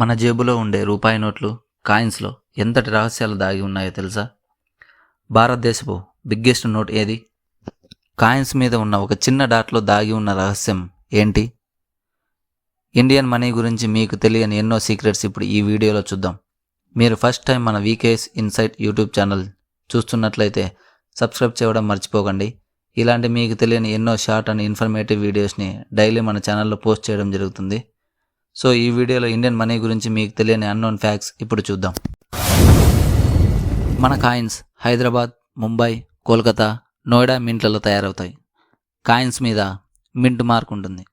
మన జేబులో ఉండే రూపాయి నోట్లు కాయిన్స్లో ఎంతటి రహస్యాలు దాగి ఉన్నాయో తెలుసా? భారతదేశపు బిగ్గెస్ట్ నోట్ ఏది? కాయిన్స్ మీద ఉన్న ఒక చిన్న డాట్లో దాగి ఉన్న రహస్యం ఏంటి? ఇండియన్ మనీ గురించి మీకు తెలియని ఎన్నో సీక్రెట్స్ ఇప్పుడు ఈ వీడియోలో చూద్దాం. మీరు ఫస్ట్ టైం మన వీకేఎస్ ఇన్సైట్ యూట్యూబ్ ఛానల్ చూస్తున్నట్లయితే సబ్స్క్రైబ్ చేయడం మర్చిపోకండి. ఇలాంటి మీకు తెలియని ఎన్నో షార్ట్ అండ్ ఇన్ఫర్మేటివ్ వీడియోస్ని డైలీ మన ఛానల్లో పోస్ట్ చేయడం జరుగుతుంది. సో ఈ వీడియోలో ఇండియన్ మనీ గురించి మీకు తెలియని అన్నోన్ ఫ్యాక్ట్స్ ఇప్పుడు చూద్దాం. మన కాయిన్స్ హైదరాబాద్ ముంబై కోల్కతా నోయిడా మింట్లలో తయారవుతాయి. కాయిన్స్ మీద మింట్ మార్క్ ఉంటుంది.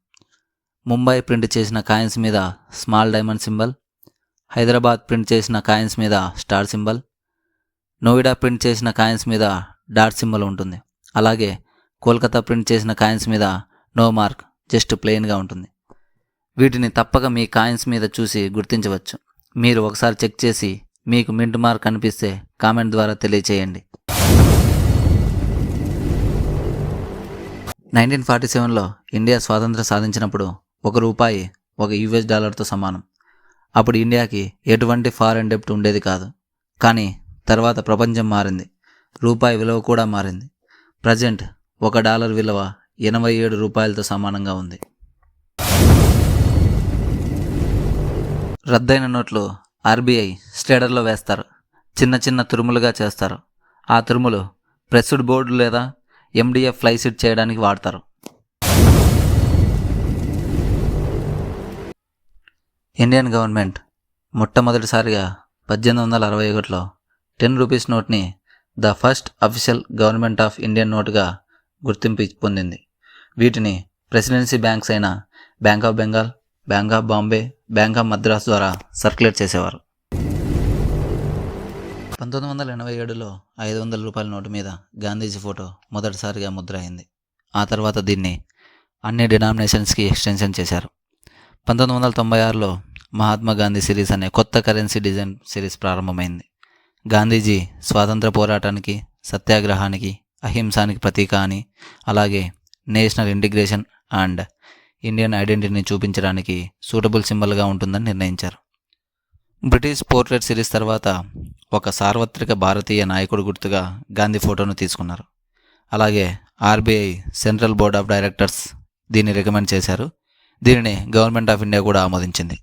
ముంబై ప్రింట్ చేసిన కాయిన్స్ మీద small diamond symbol. Hyderabad print చేసిన కాయిన్స్ మీద స్టార్ సింబల్. నోయిడా ప్రింట్ చేసిన కాయిన్స్ మీద డాట్ సింబల్ ఉంటుంది. అలాగే కోల్కతా ప్రింట్ చేసిన కాయిన్స్ మీద నో మార్క్ జస్ట్ ప్లెయిన్గా ఉంటుంది. వీటిని తప్పక మీ కాయిన్స్ మీద చూసి గుర్తించవచ్చు. మీరు ఒకసారి చెక్ చేసి మీకు మింట్ మార్క్ కనిపిస్తే కామెంట్ ద్వారా తెలియచేయండి. నైన్టీన్ ఫార్టీ సెవెన్లో ఇండియా స్వాతంత్రం సాధించినప్పుడు ఒక రూపాయి ఒక యుఎస్ డాలర్తో సమానం. అప్పుడు ఇండియాకి ఎటువంటి ఫారెన్ డెప్ట్ ఉండేది కాదు. కానీ తర్వాత ప్రపంచం మారింది. రూపాయి విలువ కూడా మారింది. ప్రజెంట్ ఒక డాలర్ విలువ ఎనభై ఏడు రూపాయలతో సమానంగా ఉంది. రద్దయిన నోట్లు ఆర్బీఐ స్టేడర్లో వేస్తారు. చిన్న చిన్న తురుములుగా చేస్తారు. ఆ తురుములు ప్రెస్డ్ బోర్డు లేదా ఎండిఎఫ్ ఫ్లై చేయడానికి వాడతారు. ఇండియన్ గవర్నమెంట్ మొట్టమొదటిసారిగా పద్దెనిమిది వందల అరవై ఒకటిలో ten rupees నోట్ని the first official government of Indian నోట్గా గుర్తింపు పొందింది. వీటిని ప్రెసిడెన్సీ బ్యాంక్స్ అయిన bank of Bengal bank of Bombay bank of Madras ద్వారా సర్క్యులేట్ చేసేవారు. పంతొమ్మిది వందల ఎనభై ఏడులో ఐదు వందల రూపాయల నోటు మీద గాంధీజీ ఫోటో మొదటిసారిగా ముద్ర అయింది. ఆ తర్వాత దీన్ని అన్ని డినామినేషన్స్కి ఎక్స్టెన్షన్ చేశారు. పంతొమ్మిది వందల తొంభై ఆరులో మహాత్మా గాంధీ సిరీస్ అనే కొత్త కరెన్సీ డిజైన్ సిరీస్ ప్రారంభమైంది. గాంధీజీ స్వాతంత్ర పోరాటానికి సత్యాగ్రహానికి అహింసానికి ప్రతీక అని అలాగే నేషనల్ ఇంటిగ్రేషన్ అండ్ ఇండియన్ ఐడెంటిటీని చూపించడానికి సూటబుల్ సింబల్గా ఉంటుందని నిర్ణయించారు. బ్రిటిష్ పోర్ట్రేట్ సిరీస్ తర్వాత ఒక సార్వత్రిక భారతీయ నాయకుడు గుర్తుగా గాంధీ ఫోటోను తీసుకున్నారు. అలాగే RBI central board of directors దీన్ని రికమెండ్ చేశారు. దీనిని గవర్నమెంట్ ఆఫ్ ఇండియా కూడా ఆమోదించింది.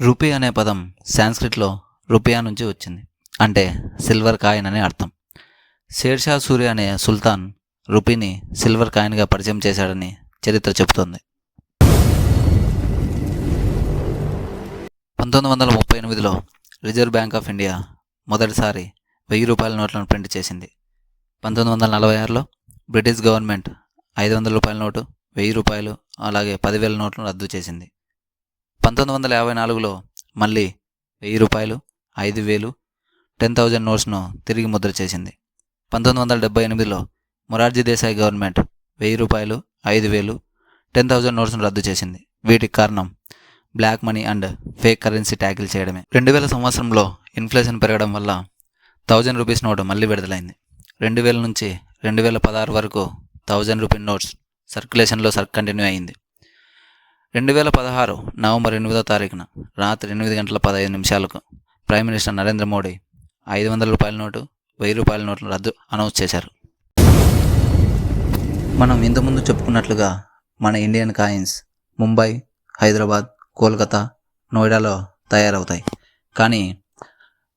రూపీ అనే పదం సాంస్క్రిట్లో రూపియా నుంచి వచ్చింది. అంటే సిల్వర్ కాయిన్ అనే అర్థం. షేర్షా సూర్య అనే సుల్తాన్ రూపీని సిల్వర్ కాయిన్గా పరిచయం చేశాడని చరిత్ర చెబుతోంది. పంతొమ్మిది వందల ముప్పై ఎనిమిదిలో రిజర్వ్ బ్యాంక్ ఆఫ్ ఇండియా మొదటిసారి వెయ్యి రూపాయల నోట్లను ప్రింట్ చేసింది. పంతొమ్మిది వందల నలభై ఆరులో బ్రిటిష్ గవర్నమెంట్ ఐదు వందల రూపాయల నోటు వెయ్యి రూపాయలు అలాగే పదివేల నోట్లను రద్దు చేసింది. పంతొమ్మిది వందల యాభై నాలుగులో మళ్ళీ వెయ్యి రూపాయలు ఐదు వేలు టెన్ థౌజండ్ నోట్స్ను తిరిగి ముద్ర చేసింది. పంతొమ్మిది వందల డెబ్బై ఎనిమిదిలో మొరార్జీ దేశాయ్ గవర్నమెంట్ వెయ్యి రూపాయలు ఐదు వేలు టెన్ థౌజండ్ నోట్స్ను రద్దు చేసింది. వీటికి కారణం black money and fake currency tackle చేయడమే. రెండు వేల సంవత్సరంలో ఇన్ఫ్లేషన్ పెరగడం వల్ల థౌజండ్ రూపీస్ నోటు మళ్ళీ విడుదలైంది. రెండు వేల నుంచి రెండు వేల పదహారు వరకు థౌజండ్ రూపీ నోట్స్ సర్క్యులేషన్లో సర్ కంటిన్యూ అయింది. రెండు వేల పదహారు నవంబర్ ఎనిమిదో తారీఖున రాత్రి ఎనిమిది గంటల పదహైదు నిమిషాలకు ప్రైమ్ మినిస్టర్ నరేంద్ర మోడీ ఐదు వందల రూపాయల నోటు వెయ్యి రూపాయల నోట్లను రద్దు అనౌన్స్ చేశారు. మనం ఇంతకుముందు చెప్పుకున్నట్లుగా మన ఇండియన్ కాయిన్స్ ముంబై హైదరాబాద్ కోల్కతా నోయిడాలో తయారవుతాయి. కానీ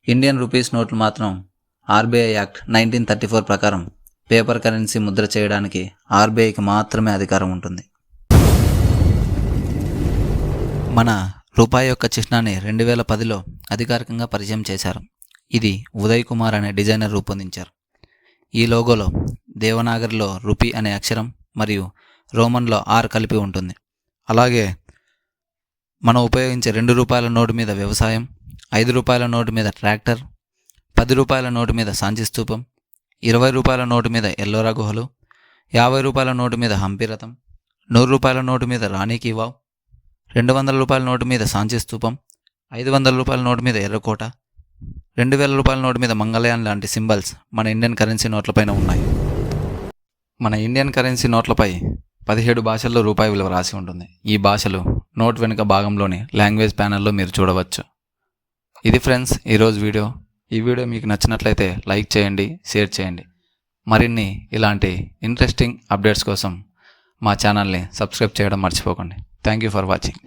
ఇండియన్ రూపీస్ నోట్లు మాత్రం RBI act nineteen thirty four ప్రకారం పేపర్ కరెన్సీ ముద్ర చేయడానికి ఆర్బీఐకి మాత్రమే అధికారం ఉంటుంది. మన రూపాయి యొక్క చిహ్నాన్ని రెండు వేల పదిలో అధికారికంగా పరిచయం చేశారు. ఇది ఉదయ్ కుమార్ అనే డిజైనర్ రూపొందించారు. ఈ లోగోలో దేవనాగరిలో రూపీ అనే అక్షరం మరియు రోమన్లో ఆర్ కలిపి ఉంటుంది. అలాగే మనం ఉపయోగించే రెండు రూపాయల నోటు మీద వ్యవసాయం ఐదు రూపాయల నోటు మీద ట్రాక్టర్ పది రూపాయల నోటు మీద సాంచి స్తూపం ఇరవై రూపాయల నోటు మీద ఎల్లోరా గుహలు యాభై రూపాయల నోటు మీద హంపిరథం నూరు రూపాయల నోటు మీద రాణి కీవావ్ రెండు వందల రూపాయల నోటు మీద సాంచి స్తూపం ఐదు వందల రూపాయల నోటు మీద ఎర్రకోట రెండు వేల రూపాయల నోటు మీద మంగళయాన్ లాంటి సింబల్స్ మన ఇండియన్ కరెన్సీ నోట్లపైన ఉన్నాయి. మన ఇండియన్ కరెన్సీ నోట్లపై పదిహేడు భాషల్లో రూపాయి విలువ రాసి ఉంటుంది. ఈ భాషలు నోట్ వెనుక భాగంలోని లాంగ్వేజ్ ప్యానల్లో మీరు చూడవచ్చు. ఇది ఫ్రెండ్స్ ఈరోజు వీడియో. ఈ వీడియో మీకు నచ్చినట్లయితే లైక్ చేయండి షేర్ చేయండి. మరిన్ని ఇలాంటి ఇంట్రెస్టింగ్ అప్డేట్స్ కోసం మా ఛానల్ని సబ్స్క్రైబ్ చేయడం మర్చిపోకండి. Thank you for watching